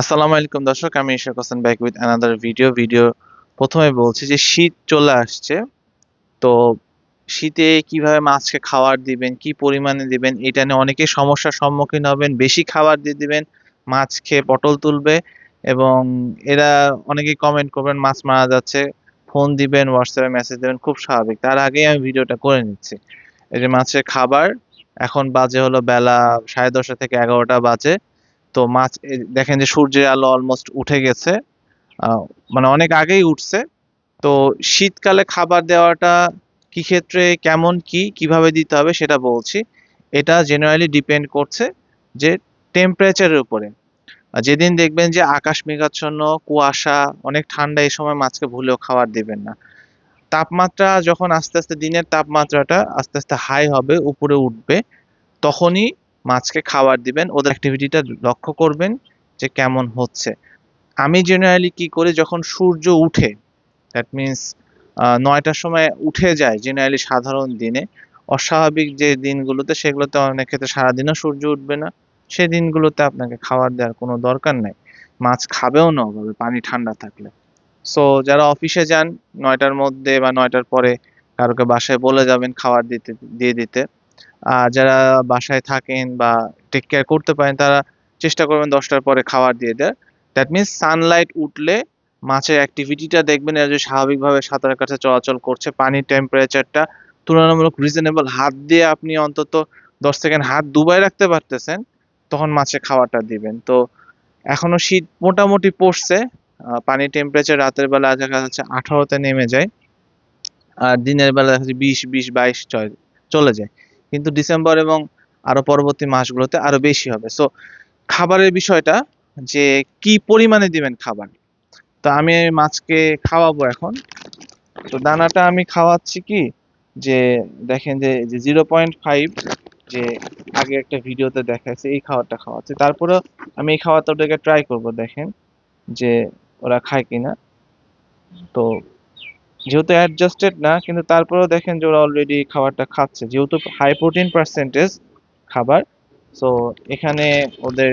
আসসালামু আলাইকুম দর্শক, আমি Ishak Hossain back with another video video প্রথমে বলছি যে শীত চলে আসছে। তো শীতে কীভাবে মাছকে খাবার দিবেন, কি পরিমাণে দিবেন, এটা নিয়ে অনেকে সমস্যার সম্মুখীন হবেন। বেশি খাবার দিয়ে দিবেন, মাছ খেয়ে পটল তুলবে এবং এরা অনেকেই কমেন্ট করবেন, মাছ মারা যাচ্ছে। ফোন দিবেন হোয়াটসঅ্যাপে মেসেজ দেবেন, খুব স্বাভাবিক। তার আগেই আমি ভিডিওটা করে নিচ্ছি। এই যে মাছের খাবার, এখন বাজে হলো বেলা সাড়ে দশটা থেকে এগারোটা বাজে। তো মাছ দেখেন যে সূর্যের আলো অলমোস্ট উঠে গেছে। মানে অনেক আগেই উঠছে। তো শীতকালে খাবার দেওয়াটা কি ক্ষেত্রে, কেমন, কি, কীভাবে দিতে হবে সেটা বলছি। এটা জেনারেলি ডিপেন্ড করছে যে টেম্পারেচারের উপরে। যেদিন দেখবেন যে আকাশ মেঘাচ্ছন্ন, কুয়াশা, অনেক ঠান্ডা, এই সময় মাছকে ভুলেও খাবার দিবেন না। তাপমাত্রা যখন আস্তে আস্তে দিনের তাপমাত্রাটা আস্তে আস্তে হাই হবে, উপরে উঠবে, তখনই মাছকে খাবার দিবেন, ওদের অ্যাক্টিভিটিটা লক্ষ্য করবেন যে কেমন হচ্ছে। আমি জেনারেলি কি করি, যখন সূর্য উঠে দ্যাট মিন্স নয়টার সময় উঠে যায় জেনারেলি সাধারণ দিনে, অস্বাভাবিক যে দিনগুলোতে, সেগুলোতে অনেক ক্ষেত্রে সারাদিনও সূর্য উঠবে না সেই দিনগুলোতে আপনাকে খাবার দেওয়ার কোনো দরকার নাই। মাছ খাবেও না ওভাবে, পানি ঠান্ডা থাকলে। সো যারা অফিসে যান, নয়টার মধ্যে বা নয়টার পরে কারোকে বাসায় বলে যাবেন খাবার দিতে, দিয়ে দিতে আর যারা বাসায় থাকেন বা টেক কেয়ার করতে পারেন, তারা চেষ্টা করবেন দশটার পরে খাবার দিয়ে দেয় দ্যাট মিনস সানলাইট উঠলে মাছের অ্যাক্টিভিটিটা দেখবেন এরা যে স্বাভাবিকভাবে সাঁতারের কাছে চলাচল করছে, পানির টেম্পারেচারটা তুলনামূলক রিজনেবল হাত দিয়ে আপনি অন্তত দশ সেকেন্ড হাত ডুবাই রাখতে পারতেছেন, তখন মাছের খাবারটা দিবেন। তো এখনও শীত মোটামুটি পড়ছে পানির টেম্পারেচার রাতের বেলা দেখা যাচ্ছে আঠারোতে নেমে যায়, আর দিনের বেলা দেখা যাচ্ছে বিশ বিশ, বাইশ চলে যায়। কিন্তু ডিসেম্বর এবং আরও পরবর্তী মাসগুলোতে আরও বেশি হবে। সো খাবারের বিষয়টা যে কি পরিমাণে দিবেন খাবার। তো আমি মাছকে খাওয়াবো এখন। তো দানাটা আমি খাওয়াচ্ছি কি? যে দেখেন যে জিরো পয়েন্ট ফাইভ যে আগে একটা ভিডিওতে দেখাচ্ছে এই খাবারটা খাওয়াচ্ছে। তারপরে আমি এই খাবারটা ওটাকে ট্রাই করব, দেখেন যে ওরা খায় কিনা। তো যেহেতু অ্যাডজাস্টেড না, কিন্তু তারপরেও দেখেন যে ওরা অলরেডি খাবারটা খাচ্ছে। যেহেতু হাই প্রোটিন পার্সেন্টেজ খাবার সো এখানে ওদের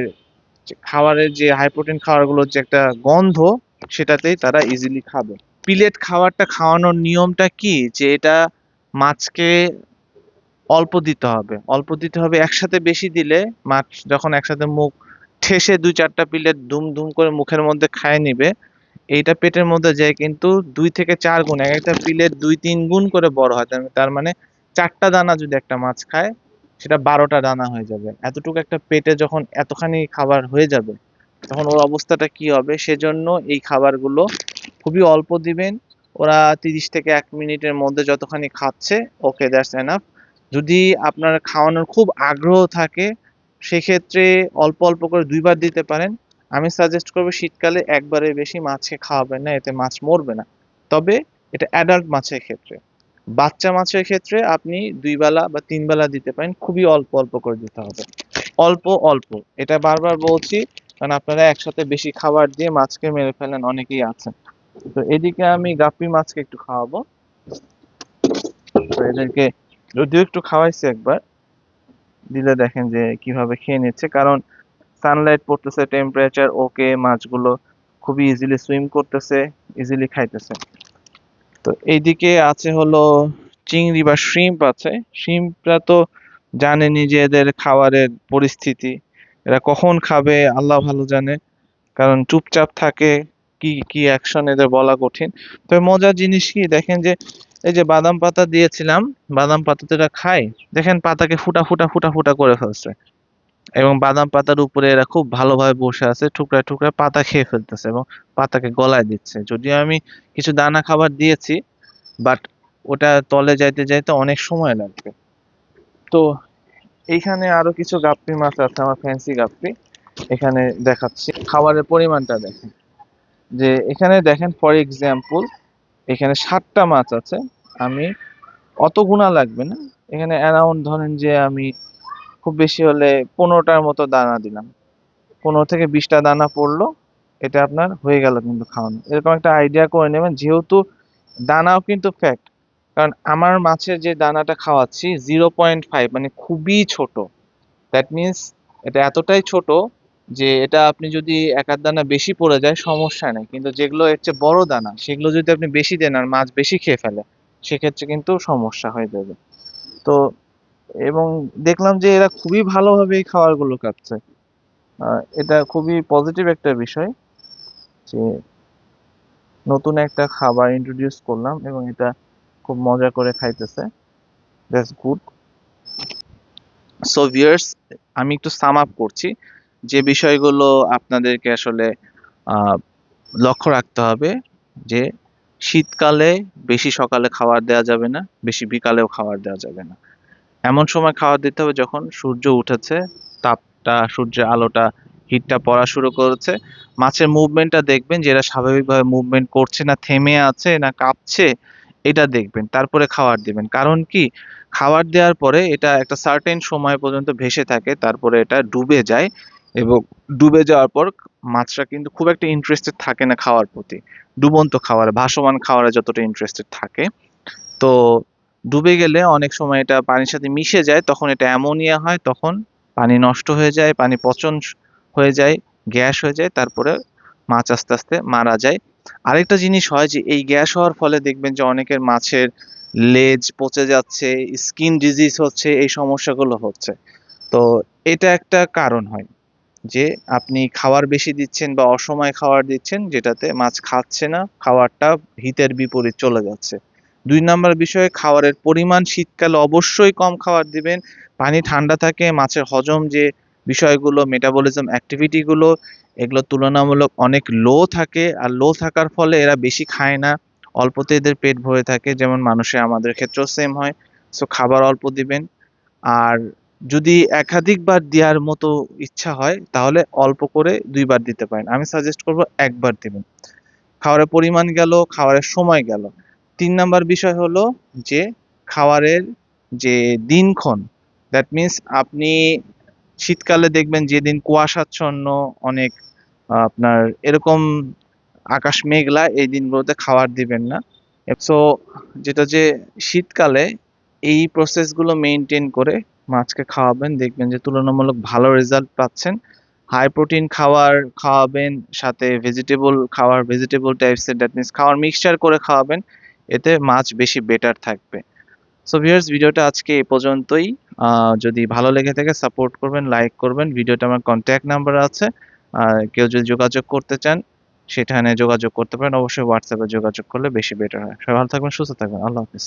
খাবারের যে হাই প্রোটিন খাবারগুলোর যে একটা গন্ধ, সেটাতেই তারা ইজিলি খাবে। পিলেট খাবারটা খাওয়ানোর নিয়মটা কি? যে এটা মাছকে অল্প দিতে হবে। অল্প দিতে হবে, একসাথে বেশি দিলে মাছ যখন একসাথে মুখ ঠেসে দুই চারটা পিলেট দুম দুম করে মুখের মধ্যে খায় নিবে এইটা পেটের মধ্যে যায় কিন্তু দুই থেকে চার গুণ, এক একটা পিলের দুই, তিন গুণ করে বড় হয়। তার- মানে চারটা দানা যদি একটা মাছ খায়, সেটা বারোটা দানা হয়ে যাবে। এতটুকু একটা পেটে যখন এতখানি খাবার হয়ে যাবে, তখন ওর অবস্থাটা কি হবে? সেজন্য এই খাবারগুলো খুবই অল্প দিবেন। ওরা তিরিশ থেকে এক মিনিটের মধ্যে যতখানি খাচ্ছে, ওকে দ্যাটস এনাফ। যদি আপনার খাওয়ানোর খুব আগ্রহ থাকে, সেক্ষেত্রে অল্প অল্প করে দুইবার দিতে পারেন। আমি সাজেস্ট করব শীতকালে একবারে বেশি মাছকে খাওয়াবেন না, এতে মাছ মরবে না। তবে এটা অ্যাডাল্ট মাছের ক্ষেত্রে। বাচ্চা মাছের ক্ষেত্রে আপনি দুই বেলা বা তিন বেলা দিতে পারেন, খুবই অল্প অল্প করে দিতে হবে। অল্প অল্প। এটা বারবার বলছি, কারণ আপনারা একসাথে বেশি খাবার দিয়ে মাছকে মেরে ফেলেন, অনেকেই আছেন। তো এদিকে আমি গাপ্পি মাছকে একটু খাওয়াবো। এদেরকে যদিও একটু খাওয়াইছি একবার, দিলে দেখেন যে কীভাবে খেয়ে নিচ্ছে। কারণ সানলাইট পড়তেছে টেম্পারেচার ওকে মাছগুলো খুবই ইজিলি সুইম করতেছে ইজিলি খাইতেছে। তো এইদিকে আছে হলো চিংড়ি বা শ্রিম্প আছে। শ্রিম্পরা তো জানেনই যে এদের খাবারের পরিস্থিতি। এরা কখন খাবে, আল্লাহ ভালো জানে। কারণ চুপচাপ থাকে, কি কি অ্যাকশন এদের বলা কঠিন। তবে মজার জিনিস কি, দেখেন যে এই যে বাদাম পাতা দিয়েছিলাম, বাদাম পাতা তো এরা খায়। দেখেন পাতাকে ফুটা ফুটা ফুটা ফুটা করে ফেলছে। এবং বাদাম পাতার উপরে এরা খুব ভালোভাবে বসে আছে, টুকরা টুকরা পাতা খেয়ে ফেলতেছে এবং পাতাকে গলায় দিচ্ছে। যদিও আমি কিছু দানা খাবার দিয়েছি বাট ওটা তলে যাইতে যাইতে অনেক সময় লাগবে। তো এইখানে আরও কিছু গাপ্পি মাছ আছে, আমার ফ্যান্সি গাপ্পি। এখানে দেখাচ্ছি খাবারের পরিমাণটা দেখেন। যে এখানে দেখেন ফর এক্সাম্পল এখানে সাতটা মাছ আছে। আমি অত গুণা লাগবে না। এখানে অ্যারাউন্ড ধরেন যে আমি খুব বেশি হলে পনেরোটার মতো দানা দিলাম। পনেরো থেকে বিশটা দানা পড়ল, এটা আপনার হয়ে গেল কিন্তু খাওয়ানো। এরকম একটা আইডিয়া করে নেবেন, যেহেতু দানাও কিন্তু ফ্যাক্ট কারণ আমার মাছের যে দানাটা খাওয়াচ্ছি জিরো পয়েন্ট ফাইভ মানে খুবই ছোট। দ্যাট মিন্স এটা এতটাই ছোট যে এটা আপনি যদি এক আধ দানা বেশি পড়ে যায়, সমস্যা নেই। কিন্তু যেগুলো এর চেয়ে বড় দানা, সেগুলো যদি আপনি বেশি দেন আর মাছ বেশি খেয়ে ফেলে, সেক্ষেত্রে কিন্তু সমস্যা হয়ে যাবে। তো এবং দেখলাম যে এরা খুবই ভালোভাবে এই খাবারগুলো খাচ্ছে। এটা খুবই পজিটিভ একটা বিষয় যে নতুন একটা খাবার ইন্ট্রোডিউস করলাম এবং এটা খুব মজা করে খাইতেছে। দ্যাটস গুড সো ভিউয়ার্স আমি একটু সাম আপ করছি। যে বিষয়গুলো আপনাদেরকে আসলে লক্ষ্য রাখতে হবে যে শীতকালে বেশি সকালে খাবার দেওয়া যাবে না, বেশি বিকালেও খাবার দেওয়া যাবে না। এমন সময় খাবার দিতে হবে যখন সূর্য উঠেছে, তাপটা, সূর্যের আলোটা হিটটা পড়া শুরু করেছে। মাছের মুভমেন্টটা দেখবেন যে এরা স্বাভাবিকভাবে মুভমেন্ট করছে না, থেমে আছে না কাঁপছে, এটা দেখবেন। তারপরে খাবার দিবেন। কারণ কি? খাবার দেওয়ার পরে এটা একটা সার্টেন সময় পর্যন্ত ভেসে থাকে, তারপরে এটা ডুবে যায় এবং ডুবে যাওয়ার পর মাছটা কিন্তু খুব একটা ইন্টারেস্টেড থাকে না খাওয়ার প্রতি। ডুবন্ত খাবারে ভাসমান খাবারে যতটা ইন্টারেস্টেড থাকে। তো ডুবে গেলে অনেক সময় এটা পানির সাথে মিশে যায়, তখন এটা অ্যামোনিয়া হয়, তখন পানি নষ্ট হয়ে যায়, পানি পচন হয়ে যায়, গ্যাস হয়ে যায়, তারপরে মাছ আস্তে আস্তে মারা যায়। আরেকটা জিনিস হয় যে, এই গ্যাস হওয়ার ফলে দেখবেন যে অনেকের মাছের লেজ পচে যাচ্ছে, স্কিন ডিজিজ হচ্ছে, এই সমস্যাগুলো হচ্ছে। তো এটা একটা কারণ হয় যে, আপনি খাবার বেশি দিচ্ছেন বা অসময়ে খাবার দিচ্ছেন, যেটাতে মাছ খাচ্ছে না খাবারটা হিতের বিপরীত চলে যাচ্ছে। দুই নাম্বার বিষয়ে, খাবারের পরিমাণ শীতকালে অবশ্যই কম খাবার দিবেন। পানি ঠান্ডা থাকে, মাছের হজম যে বিষয়গুলো মেটাবলিজম অ্যাক্টিভিটিগুলো এগুলো তুলনামূলক অনেক লো থাকে। আর লো থাকার ফলে এরা বেশি খায় না। অল্পতে এদের পেট ভরে থাকে, যেমন মানুষের আমাদের ক্ষেত্রেও সেম হয়। সো খাবার অল্প দিবেন। আর যদি একাধিকবার দেওয়ার মতো ইচ্ছা হয়, তাহলে অল্প করে দুইবার দিতে পারেন। আমি সাজেস্ট করব একবার দিবেন। খাবারের পরিমাণ গেল, খাবারের সময় গেল। তিন নাম্বার বিষয় হলো যে খাবারের যে দিনক্ষণ দ্যাট মিন্স আপনি শীতকালে দেখবেন যেদিন কুয়াশাচ্ছন্ন, অনেক আপনার এরকম আকাশ মেঘলা, এই দিনগুলোতে খাবার দিবেন না। সো যেটা যে শীতকালে এই প্রসেসগুলো মেনটেন করে মাছকে খাওয়াবেন, দেখবেন যে তুলনামূলক ভালো রেজাল্ট পাচ্ছেন। হাই প্রোটিন খাবার খাওয়াবেন, সাথে ভেজিটেবল খাওয়ার ভেজিটেবল টাইপসের দ্যাট মিনস খাওয়ার মিক্সচার করে খাওয়াবেন। এতে মাছ বেশি বেটার থাকবে। সো ভিউয়ার্স ভিডিওটা আজকে এ পর্যন্তই। যদি ভালো লেগে থাকে সাপোর্ট করবেন লাইক করবেন। ভিডিওটা আমার কন্ট্যাক্ট নাম্বার আছে। আর কেউ যদি যোগাযোগ করতে চান, সেখানে যোগাযোগ করতে পারেন। অবশ্যই হোয়াটসঅ্যাপে যোগাযোগ করলে বেশি বেটার হয়। সবাই ভালো থাকবেন, সুস্থ থাকবেন। আল্লাহ হাফিজ।